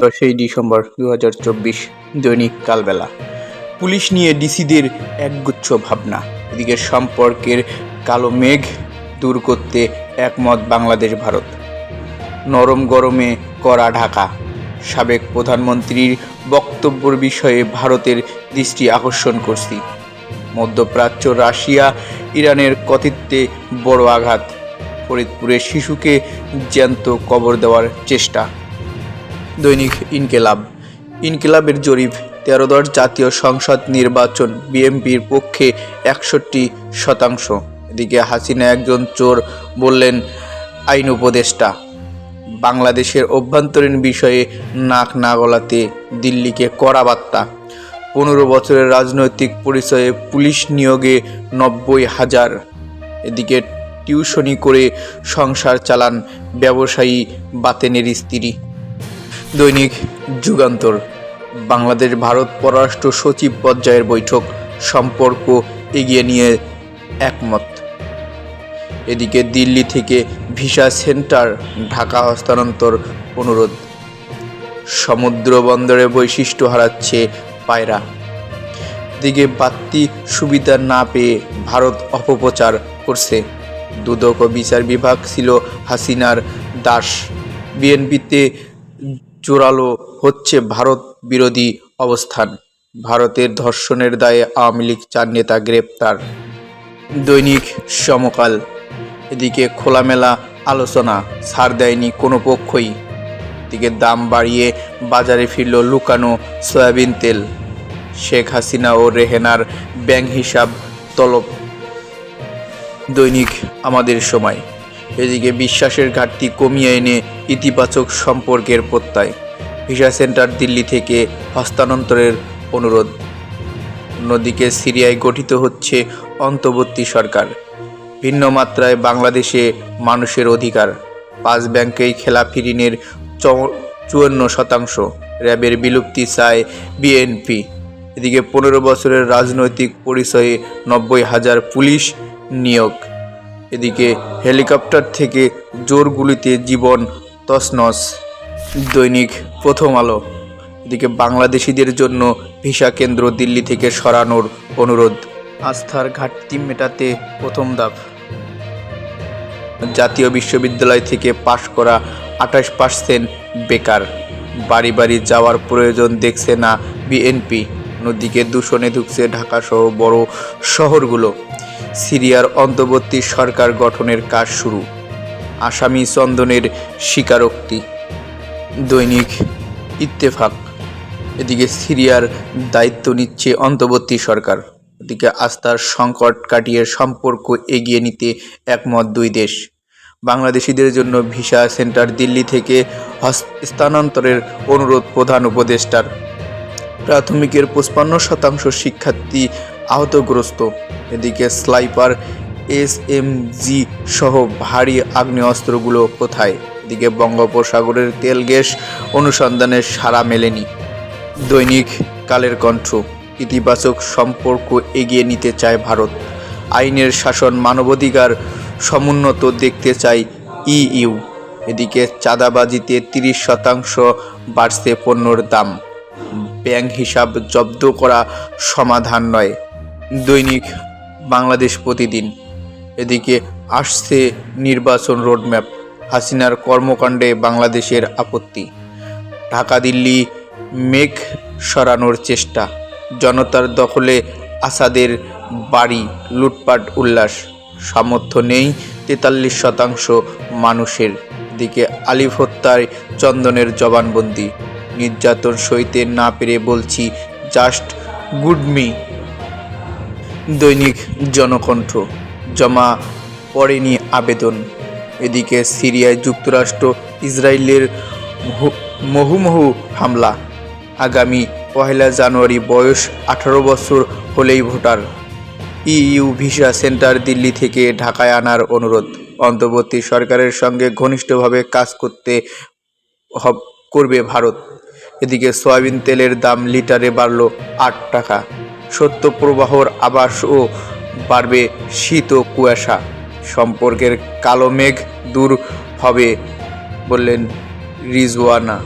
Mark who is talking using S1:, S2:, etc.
S1: দশই ডিসেম্বর দু হাজার চব্বিশ দৈনিক কালবেলা। পুলিশ নিয়ে ডিসিদের একগুচ্ছ ভাবনা। এদিকে সম্পর্কের কালো মেঘ দূর করতে একমত বাংলাদেশ, ভারত। নরম গরমে করা ঢাকা। সাবেক প্রধানমন্ত্রীর বক্তব্যের বিষয়ে ভারতের দৃষ্টি আকর্ষণ করছি। মধ্যপ্রাচ্য রাশিয়া ইরানের কতিত্বে বড় আঘাত। ফরিদপুরের শিশুকে জ্যান্ত কবর দেওয়ার চেষ্টা। দৈনিক ইনকেলাব। ইনকেলাবের জরিপ তেরো দশ জাতীয় সংসদ নির্বাচন, বিএনপির পক্ষে একষট্টি শতাংশ। এদিকে হাসিনা একজন চোর বললেন, আইন উপদেষ্টা, বাংলাদেশের অভ্যন্তরীণ বিষয়ে নাক না গলাতে দিল্লিকে কড়া বার্তা। পনেরো বছরের রাজনৈতিক পরিচয়ে পুলিশ নিয়োগে নব্বই হাজার। এদিকে টিউশনি করে সংসার চালান ব্যবসায়ী বাতেনের স্ত্রী। দৈনিক যুগান্তর, বাংলাদেশ ভারত পররাষ্ট্র সচিব পর্যায়ের বৈঠক, সম্পর্ক এগিয়ে নিয়ে একমত। এদিকে দিল্লি থেকে ভিসা সেন্টার ঢাকা হস্তান্তর অনুরোধ। সমুদ্র বন্দরে বৈশিষ্ট্য হারাচ্ছে পায়রা। দিকে বাড়তি সুবিধা না পেয়ে ভারত অপপ্রচার করছে। দুদক ও বিচার বিভাগ ছিল হাসিনার দাস। বিএনপিতে জোরালো হচ্ছে ভারত বিরোধী অবস্থান। ভারতের ধর্ষণের দায়ে আওয়ামী লীগ চার নেতা গ্রেপ্তার। দৈনিক সমকাল, এদিকে খোলামেলা আলোচনা, ছাড় দেয়নি কোনো পক্ষই। এদিকে দাম বাড়িয়ে বাজারে ফিরল লুকানো সয়াবিন তেল। শেখ হাসিনা ও রেহেনার ব্যাংক হিসাব তলব। দৈনিক আমাদের সময়। এদিকে বিশ্বাসের ঘাটতি কমিয়ে এনে ইতিবাচক সম্পর্কের প্রত্যয়। ভিসা সেন্টার দিল্লি থেকে হস্তান্তরের অনুরোধ। অন্যদিকে সিরিয়ায় গঠিত হচ্ছে অন্তর্বর্তী সরকার। ভিন্ন মাত্রায় বাংলাদেশে মানুষের অধিকার। পাঁচ ব্যাংকেই খেলাফি ঋণের চুয়ান্ন শতাংশ। র্যাবের বিলুপ্তি চায় বিএনপি। এদিকে পনেরো বছরের রাজনৈতিক পরিচয়ে নব্বই হাজার পুলিশ নিয়োগ। এদিকে হেলিকপ্টার থেকে জোর গুলিতে জীবন তছনছ। দৈনিক প্রথম আলো। এদিকে বাংলাদেশিদের জন্য ভিসা কেন্দ্র দিল্লি থেকে সরানোর অনুরোধ। আস্থার ঘাটতি মেটাতে প্রথম ধাপ। জাতীয় বিশ্ববিদ্যালয় থেকে পাশ করা আঠাশ পার্সেন্ট বেকার। বাড়ি বাড়ি যাওয়ার প্রয়োজন দেখছে না বিএনপি। নদীকে দূষণে ঢুকছে ঢাকাসহ বড় শহরগুলো। সিরিয়ার অন্তর্বর্তী সরকার গঠনের কাজ শুরু, আসামি চন্দনের স্বীকারোক্তি। দৈনিক ইত্তেফাক, এদিকে সিরিয়ার দায়িত্ব নিচ্ছে অন্তর্বর্তী সরকার, এদিকে আস্থার সংকট কাটিয়ে সম্পর্ক এগিয়ে নিতে একমত দুই দেশ। বাংলাদেশিদের জন্য ভিসা সেন্টার দিল্লি থেকে স্থানান্তরের অনুরোধ প্রধান উপদেষ্টার। প্রাথমিকের পঁচপান্ন শতাংশ শিক্ষার্থী আহতগ্রস্ত এদিকে স্লাইপার এস এম জি সহ ভারী আগ্নেয়াস্ত্রগুলো কোথায়? এদিকে বঙ্গোপসাগরের তেল গ্যাস অনুসন্ধানের সাড়া মেলেনি। দৈনিক কালের কণ্ঠ, ইতিবাচক সম্পর্ক এগিয়ে নিতে চায় ভারত। আইনের শাসন মানবাধিকার সমুন্নত দেখতে চায় ইইউ এদিকে চাঁদাবাজিতে তিরিশ শতাংশ বাড়ছে পণ্যর দাম। ব্যাংক হিসাব জব্দ করা সমাধান নয়। দৈনিক বাংলাদেশ প্রতিদিন। এদিকে আসছে নির্বাচন রোডম্যাপ, হাসিনার কর্মকাণ্ডে বাংলাদেশের আপত্তি। ঢাকা, দিল্লি, মেঘ সরানোর চেষ্টা, জনতার দখলে আসাদের বাড়ি, লুটপাট, উল্লাস। সামর্থ্য নেই তেতাল্লিশ শতাংশ মানুষের। দিকে আলিফ হত্যায় চন্দনের জবানবন্দি। নির্যাতন সইতে না পেরে বলছি, জাস্ট গুড মি। দৈনিক জনকণ্ঠ। জমা পড়েনি আবেদন। এদিকে সিরিয়ায় যুক্তরাষ্ট্র ইসরায়েলের মহুমহু হামলা। আগামী পহেলা জানুয়ারি বয়স আঠারো বছর হলেই voter. EU visa centre Delhi থেকে ঢাকায় আনার অনুরোধ। অন্তর্বর্তী সরকারের সঙ্গে ঘনিষ্ঠভাবে কাজ করতে করবে ভারত। এদিকে সয়াবিন তেলের দাম লিটারে বাড়ল আট টাকা। সত্য প্রবাহর আবাসও বাড়বে শীত ও কুয়াশা। সম্পর্কের কালো মেঘ দূর হবে বললেন রিজওয়ানা।